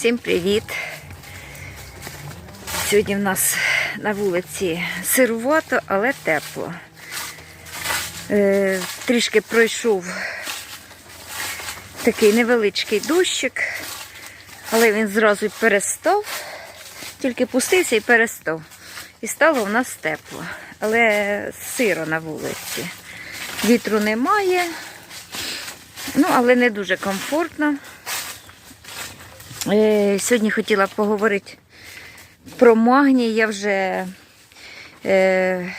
Всім привіт! Сьогодні в нас на вулиці сирувато, але тепло. Е, трішки пройшов такий невеличкий дощик, але він зразу перестав, тільки пустився і перестав. І стало в нас тепло, але сиро на вулиці. Вітру немає, ну, але не дуже комфортно. Е, Сьогодні хотіла поговорити про магній. Я вже е,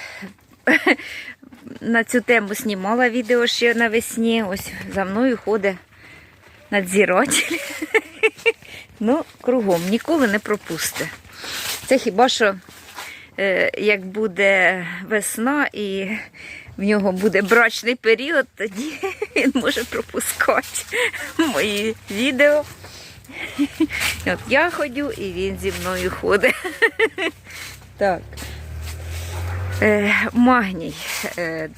на цю тему знімала відео ще навесні. Ось за мною ходить надзиратель. Ну, кругом, ніколи не пропусте. Це хіба що е, як буде весна і в нього буде брачний період, тоді він може пропускати мої відео. От я ходю і він зі мною ходить. Так. Е, магній. Е,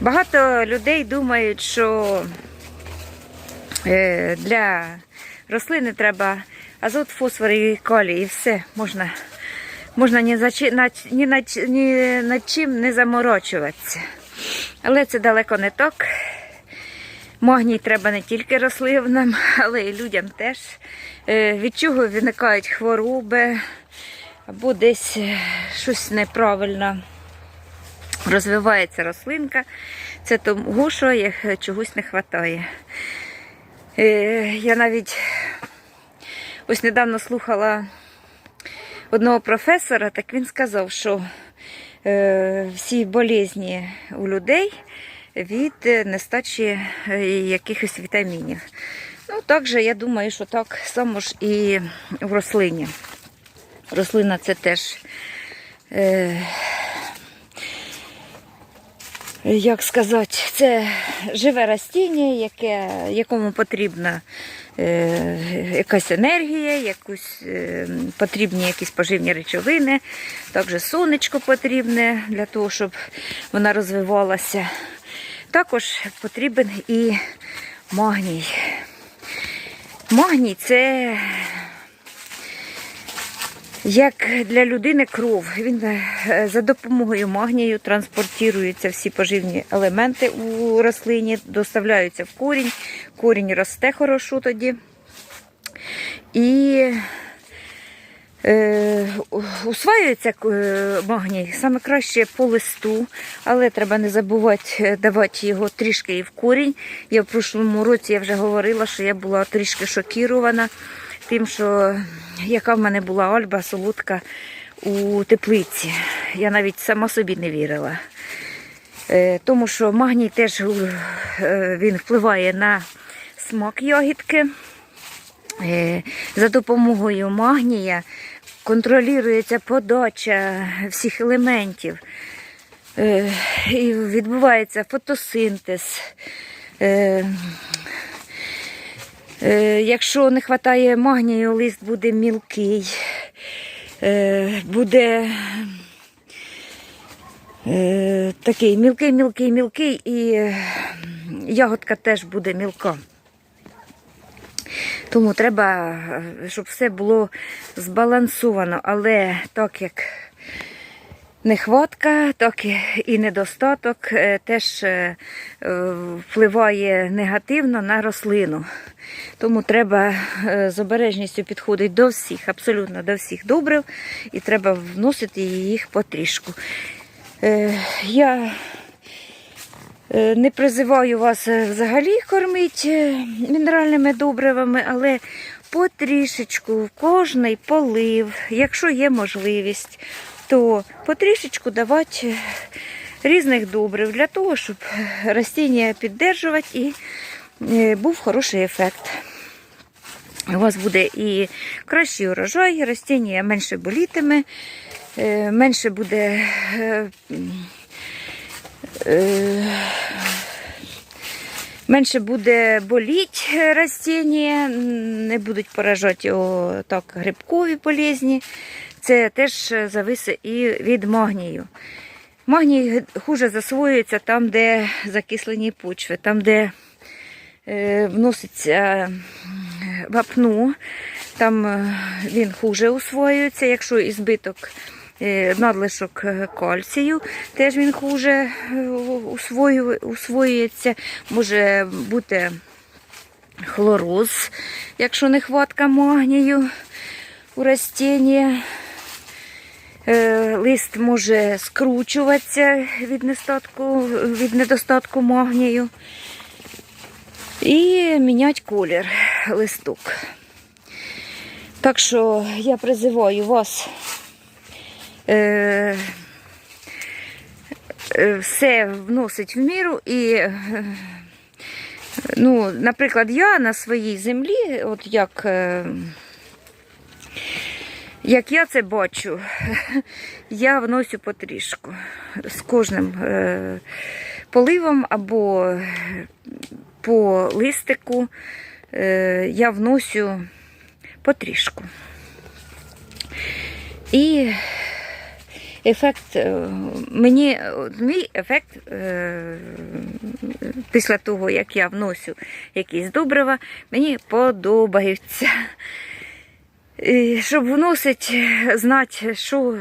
багато людей думають, що е, для рослини треба азот, фосфор і калій, і все можна. Можна ні, за, ні, ні над чим не заморочуватися. Але це далеко не так. Магній треба не тільки рослинам, але й людям теж. Е, Від чого виникають хвороби, або десь е, щось неправильно розвивається рослинка. Це тому, що їх чогось не вистачає. Я навіть ось недавно слухала одного професора, так він сказав, що е, всі болезні у людей від е, нестачі е, якихось вітамінів. Ну, також я думаю, що так само ж і в рослині. Рослина це теж, е, як сказати, це живе растіння, яке, якому потрібна е, якась енергія, якусь, е, потрібні якісь поживні речовини, також сонечко потрібне для того, щоб вона розвивалася. Також потрібен і магній. Магній це як для людини кров. Він е, за допомогою магнію транспортуються всі поживні елементи у рослині, доставляються в корінь. Корінь росте хорошо тоді. І Е, усваюється е, магній саме краще по листу, але треба не забувати е, давати його трішки і в корінь. Я в прошлому році я вже говорила, що я була трішки шокірована тим, що яка в мене була альба солодка у теплиці. Я навіть сама собі не вірила. Е, Тому що магній теж він впливає на смак ягідки. За допомогою магнія контролюється подача всіх елементів. Е, І відбувається фотосинтез. Е, е, Якщо не вистачає магнію, лист буде мілкий, буде такий мілкий, мілкий, мілкий, і ягодка теж буде мілка. Тому треба, е, щоб все було збалансовано, але так як нехватка, так і- недостаток е, теж е, впливає негативно на рослину. Тому треба з обережністю підходити до всіх, абсолютно до всіх добрив, і треба вносити їх потрішку. Я Не призиваю вас е, взагалі кормити мінеральними добривами, але потрішечку в кожний полив, якщо є можливість, то потрішечку давати е, різних добрив для того, щоб растіння піддержувати і е, був хороший ефект. У вас буде і кращий урожай, растіння менше болітиме, е, менше буде е, Е, Менше буде боліть растіння, не будуть поражати його так грибкові болезні. Це теж зависить і від магнію. Магній хуже засвоюється там, де закислені почви, там, де е, вноситься вапну, там е, він хуже усвоюється, якщо і збиток е, надлишок е, кальцію, теж він хуже е, усвоюється. Може бути хлороз, якщо нехватка магнію у растіння. Е, Лист може скручуватися від недостатку, від недостатку магнію. І міняти колір листок. Так що я призиваю вас е, е, все вносить в міру і, е, ну, наприклад, я на своїй землі, от як. як я це бачу, я вносю потрішку з кожним поливом або по листику я вносю потрішку. І ефект е, мені мій ефект е, після того, як я вносю якісь добрива, мені подобаються. І щоб вносить, знати, що,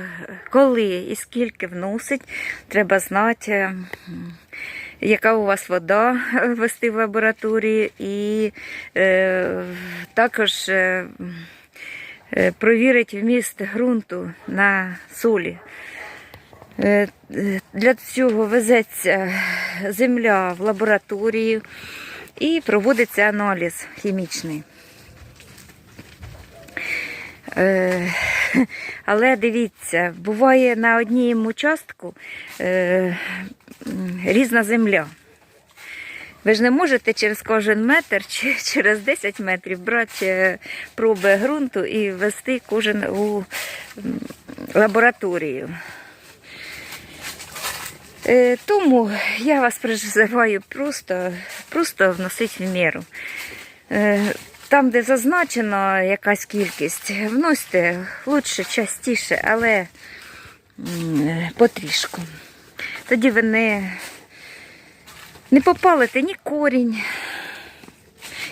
коли і скільки вносить, треба знати, яка у вас вода вести в лабораторії, і е, також е, е, вміст ґрунту на солі. Е, е, Для цього везеться земля в лабораторію і проводиться аналіз хімічний. Але дивіться, буває на одній участку різна земля. Ви ж не можете через кожен метр чи через 10 метрів брати е, проби ґрунту і вести кожен у лабораторію. Е, Тому я вас призиваю просто, просто вносити в міру. Е, Там, де зазначено якась кількість, вносьте лучше, частіше, але потрішку. Тоді ви не, не попалите ні корінь.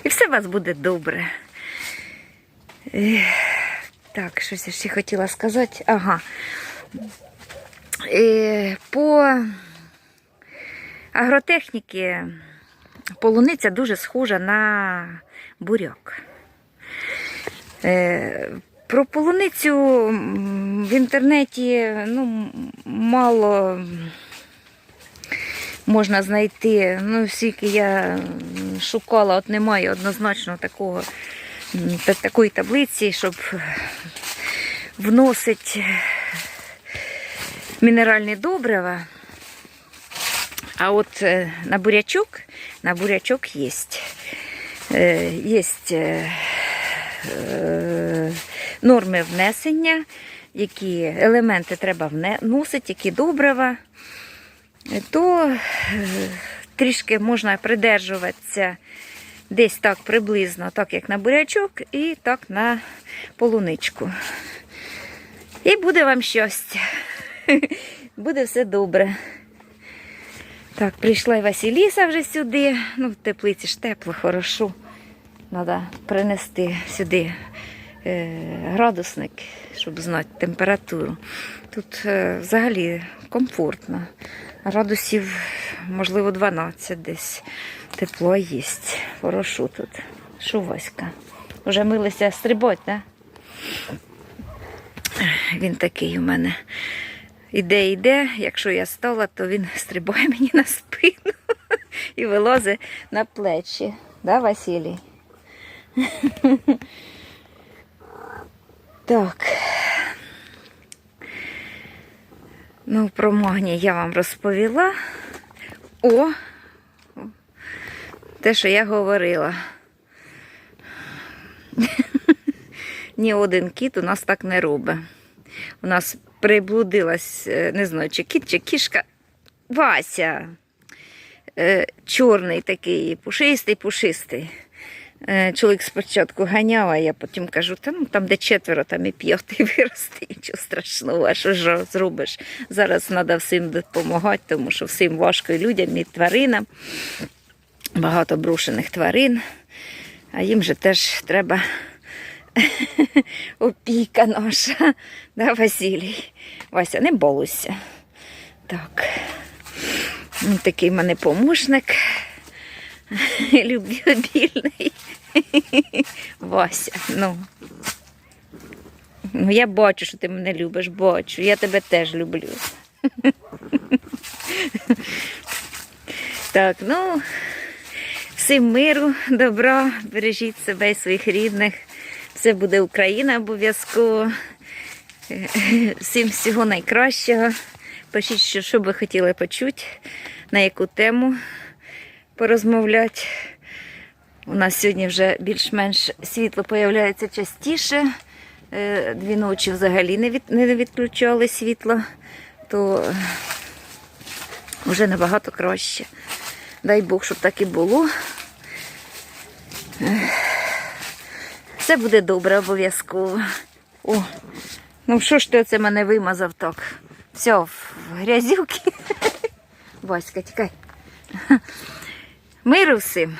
І все у вас буде добре. Так, щось я ще хотіла сказати. Ага. Е, По агротехніки полуниця дуже схожа на буряк. Е, Про полуницю в інтернеті ну, мало можна знайти. Ну, скільки я шукала, от немає однозначно такого, та- такої таблиці, щоб вносить мінеральні добрива. А от е, на бурячок, на бурячок є. Є е, норми внесення, які елементи треба вносити, які добрива, Е, то е, трішки можна придержуватися десь так приблизно, так як на бурячок, і так на полуничку. І буде вам щастя. Буде все добре. Так, прийшла і Василіса вже сюди. Ну, в теплиці ж тепло, хорошо. Треба принести сюди е, градусник, щоб знати температуру. Тут е, взагалі комфортно. Градусів, можливо, 12 десь. Тепло є. Хорошо тут. Що, Васька? Вже милися стрибать, так? Він такий у мене. Іде, йде, якщо я стала, то він стрибає мені на спину і вилазить на плечі. Да, Василій? Так. Ну, про магній я вам розповіла. О, те, що я говорила. Ні один кіт у нас так не робить. У нас приблудилась, е, не знаю, чи кіт, чи кішка. Вася. Е, Чорний такий, пушистий, пушистий. Е, Чоловік спочатку ганяв, а я потім кажу, та ну там, де четверо, там і п'ятий виросте, нічого страшного, а що ж зробиш? Зараз треба всім допомагати, тому що всім важко і людям, і тваринам. Багато брошених тварин. А їм же теж треба опіка наша. Да, Василій? Вася, не балуйся. Так. Такий в мене помощник. Любвіобільний. Вася, ну. Ну, я бачу, що ти мене любиш, бачу. Я тебе теж люблю. Так, ну, всім миру, добра, бережіть себе і своїх рідних. Все буде Україна обов'язково. Всім всього найкращого. Пишіть, що, що ви хотіли почути, на яку тему порозмовляти. У нас сьогодні вже більш-менш світло появляється частіше. Е, Дві ночі взагалі не, від, не відключали світло, то вже набагато краще. Дай Бог, щоб так і було. Все буде добре обов'язково. О, ну що ж ти оце мене вимазав так? Все, в грязюки. Васька, тікай. Миру всім.